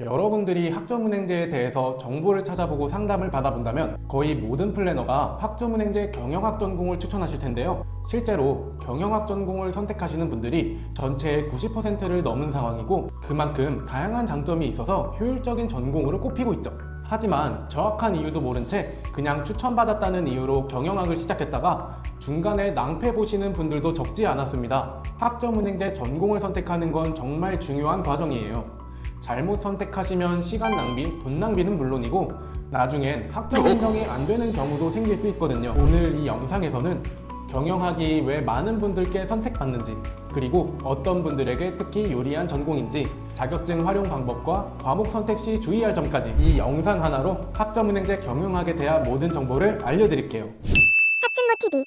여러분들이 학점은행제에 대해서 정보를 찾아보고 상담을 받아본다면 거의 모든 플래너가 학점은행제 경영학 전공을 추천하실 텐데요. 실제로 경영학 전공을 선택하시는 분들이 전체의 90%를 넘은 상황이고 그만큼 다양한 장점이 있어서 효율적인 전공으로 꼽히고 있죠. 하지만 정확한 이유도 모른 채 그냥 추천받았다는 이유로 경영학을 시작했다가 중간에 낭패 보시는 분들도 적지 않았습니다. 학점은행제 전공을 선택하는 건 정말 중요한 과정이에요. 잘못 선택하시면 시간 낭비, 돈 낭비는 물론이고 나중엔 학점 인정이 안 되는 경우도 생길 수 있거든요. 오늘 이 영상에서는 경영학이 왜 많은 분들께 선택받는지 그리고 어떤 분들에게 특히 유리한 전공인지 자격증 활용 방법과 과목 선택 시 주의할 점까지 이 영상 하나로 학점은행제 경영학에 대한 모든 정보를 알려드릴게요. 학진모 TV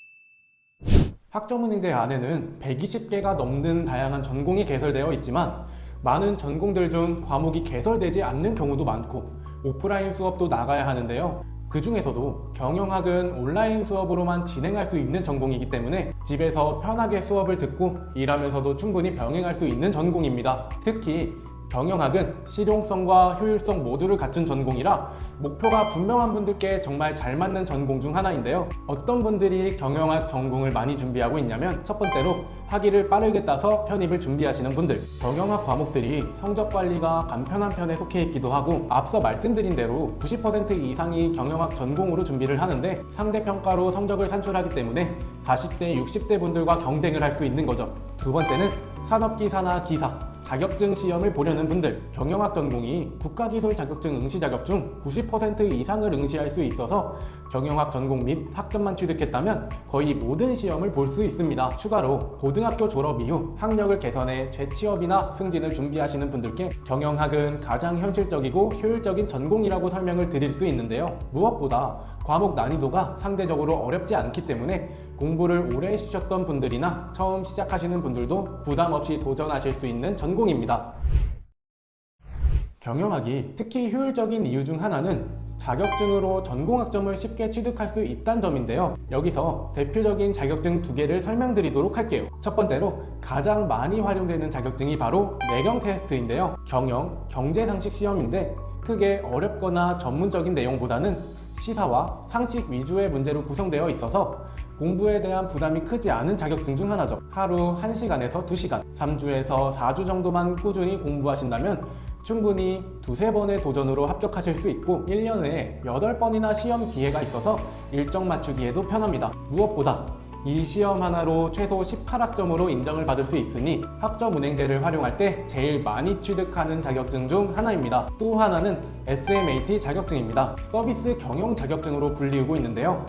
학점은행제 안에는 120개가 넘는 다양한 전공이 개설되어 있지만 많은 전공들 중 과목이 개설되지 않는 경우도 많고 오프라인 수업도 나가야 하는데요. 그 중에서도 경영학은 온라인 수업으로만 진행할 수 있는 전공이기 때문에 집에서 편하게 수업을 듣고 일하면서도 충분히 병행할 수 있는 전공입니다. 특히 경영학은 실용성과 효율성 모두를 갖춘 전공이라 목표가 분명한 분들께 정말 잘 맞는 전공 중 하나인데요. 어떤 분들이 경영학 전공을 많이 준비하고 있냐면 첫 번째로 학위를 빠르게 따서 편입을 준비하시는 분들 경영학 과목들이 성적 관리가 간편한 편에 속해 있기도 하고 앞서 말씀드린 대로 90% 이상이 경영학 전공으로 준비를 하는데 상대 평가로 성적을 산출하기 때문에 40대, 60대 분들과 경쟁을 할 수 있는 거죠. 두 번째는 산업기사나 기사, 자격증 시험을 보려는 분들, 경영학 전공이 국가기술 자격증 응시 자격 중 90% 이상을 응시할 수 있어서 경영학 전공 및 학점만 취득했다면 거의 모든 시험을 볼 수 있습니다. 추가로 고등학교 졸업 이후 학력을 개선해 재취업이나 승진을 준비하시는 분들께 경영학은 가장 현실적이고 효율적인 전공이라고 설명을 드릴 수 있는데요. 무엇보다 과목 난이도가 상대적으로 어렵지 않기 때문에 공부를 오래 해주셨던 분들이나 처음 시작하시는 분들도 부담 없이 도전하실 수 있는 전공입니다. 경영학이 특히 효율적인 이유 중 하나는 자격증으로 전공학점을 쉽게 취득할 수 있다는 점인데요. 여기서 대표적인 자격증 두 개를 설명드리도록 할게요. 첫 번째로 가장 많이 활용되는 자격증이 바로 내경 테스트인데요. 경영, 경제상식 시험인데 크게 어렵거나 전문적인 내용보다는 시사와 상식 위주의 문제로 구성되어 있어서 공부에 대한 부담이 크지 않은 자격증 중 하나죠. 하루 1시간에서 2시간, 3주에서 4주 정도만 꾸준히 공부하신다면 충분히 두세 번의 도전으로 합격하실 수 있고 1년에 8번이나 시험 기회가 있어서 일정 맞추기에도 편합니다. 무엇보다 이 시험 하나로 최소 18학점으로 인정을 받을 수 있으니 학점은행제를 활용할 때 제일 많이 취득하는 자격증 중 하나입니다. 또 하나는 SMAT 자격증입니다. 서비스 경영 자격증으로 불리우고 있는데요.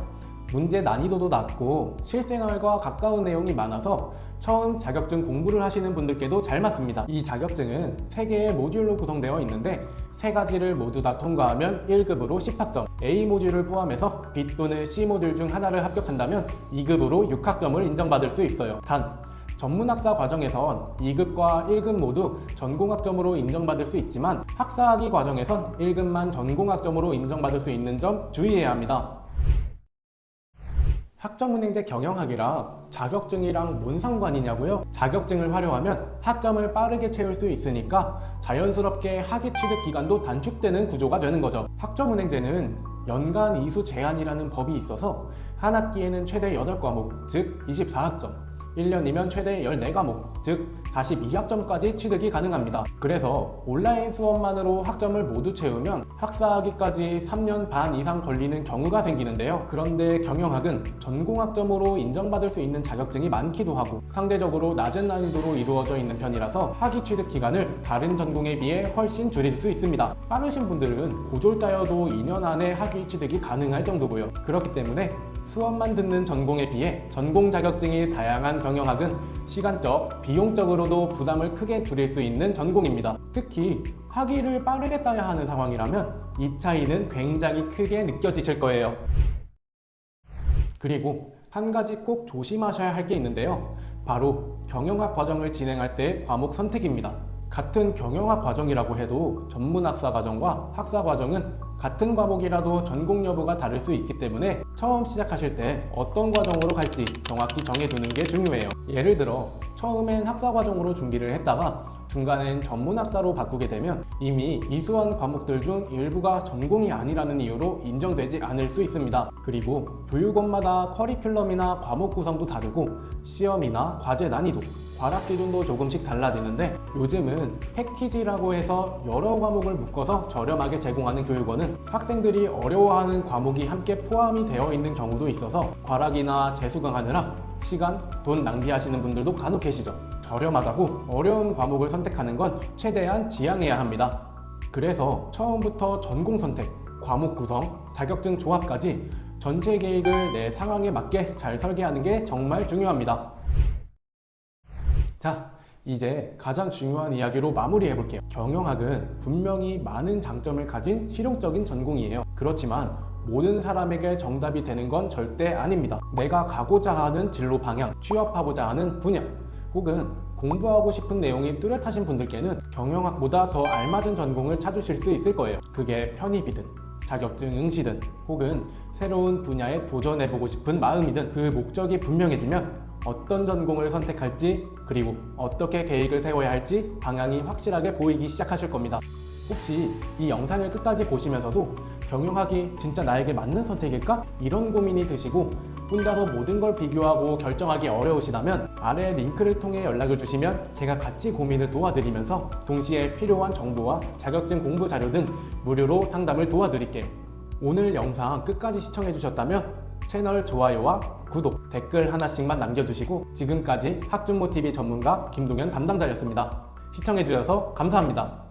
문제 난이도도 낮고 실생활과 가까운 내용이 많아서 처음 자격증 공부를 하시는 분들께도 잘 맞습니다. 이 자격증은 3개의 모듈로 구성되어 있는데 세 가지를 모두 다 통과하면 1급으로 10학점, A 모듈을 포함해서 B 또는 C 모듈 중 하나를 합격한다면 2급으로 6학점을 인정받을 수 있어요. 단 전문학사 과정에선 2급과 1급 모두 전공학점으로 인정받을 수 있지만 학사학위 과정에선 1급만 전공학점으로 인정받을 수 있는 점 주의해야 합니다. 학점은행제 경영학이랑 자격증이랑 뭔 상관이냐고요? 자격증을 활용하면 학점을 빠르게 채울 수 있으니까 자연스럽게 학위 취득 기간도 단축되는 구조가 되는 거죠. 학점은행제는 연간 이수 제한이라는 법이 있어서 한 학기에는 최대 8과목, 즉 24학점, 1년이면 최대 14과목, 즉 42학점까지 취득이 가능합니다. 그래서 온라인 수업만으로 학점을 모두 채우면 학사학위까지 3년 반 이상 걸리는 경우가 생기는데요. 그런데 경영학은 전공학점으로 인정받을 수 있는 자격증이 많기도 하고 상대적으로 낮은 난이도로 이루어져 있는 편이라서 학위 취득 기간을 다른 전공에 비해 훨씬 줄일 수 있습니다. 빠르신 분들은 고졸자여도 2년 안에 학위 취득이 가능할 정도고요. 그렇기 때문에 수업만 듣는 전공에 비해 전공 자격증이 다양한 경영학은 시간적, 비용적으로도 부담을 크게 줄일 수 있는 전공입니다. 특히 학위를 빠르게 따야 하는 상황이라면 이 차이는 굉장히 크게 느껴지실 거예요. 그리고 한 가지 꼭 조심하셔야 할 게 있는데요. 바로 경영학 과정을 진행할 때 과목 선택입니다. 같은 경영학 과정이라고 해도 전문학사 과정과 학사 과정은 같은 과목이라도 전공 여부가 다를 수 있기 때문에 처음 시작하실 때 어떤 과정으로 갈지 정확히 정해두는 게 중요해요. 예를 들어 처음엔 학사 과정으로 준비를 했다가 중간엔 전문 학사로 바꾸게 되면 이미 이수한 과목들 중 일부가 전공이 아니라는 이유로 인정되지 않을 수 있습니다. 그리고 교육원마다 커리큘럼이나 과목 구성도 다르고 시험이나 과제 난이도, 과락 기준도 조금씩 달라지는데 요즘은 패키지라고 해서 여러 과목을 묶어서 저렴하게 제공하는 교육원은 학생들이 어려워하는 과목이 함께 포함이 되어 있는 경우도 있어서 과락이나 재수강하느라 시간, 돈 낭비하시는 분들도 간혹 계시죠. 저렴하다고 어려운 과목을 선택하는 건 최대한 지양해야 합니다. 그래서 처음부터 전공 선택, 과목 구성, 자격증 조합까지 전체 계획을 내 상황에 맞게 잘 설계하는 게 정말 중요합니다. 자, 이제 가장 중요한 이야기로 마무리해 볼게요. 경영학은 분명히 많은 장점을 가진 실용적인 전공이에요. 그렇지만 모든 사람에게 정답이 되는 건 절대 아닙니다. 내가 가고자 하는 진로 방향, 취업하고자 하는 분야, 혹은 공부하고 싶은 내용이 뚜렷하신 분들께는 경영학보다 더 알맞은 전공을 찾으실 수 있을 거예요. 그게 편입이든 자격증 응시든 혹은 새로운 분야에 도전해보고 싶은 마음이든 그 목적이 분명해지면 어떤 전공을 선택할지 그리고 어떻게 계획을 세워야 할지 방향이 확실하게 보이기 시작하실 겁니다. 혹시 이 영상을 끝까지 보시면서도 경영학이 진짜 나에게 맞는 선택일까? 이런 고민이 드시고 혼자서 모든 걸 비교하고 결정하기 어려우시다면 아래 링크를 통해 연락을 주시면 제가 같이 고민을 도와드리면서 동시에 필요한 정보와 자격증 공부 자료 등 무료로 상담을 도와드릴게요. 오늘 영상 끝까지 시청해 주셨다면 채널 좋아요와 구독, 댓글 하나씩만 남겨주시고 지금까지 학준모TV 전문가 김동현 담당자였습니다. 시청해 주셔서 감사합니다.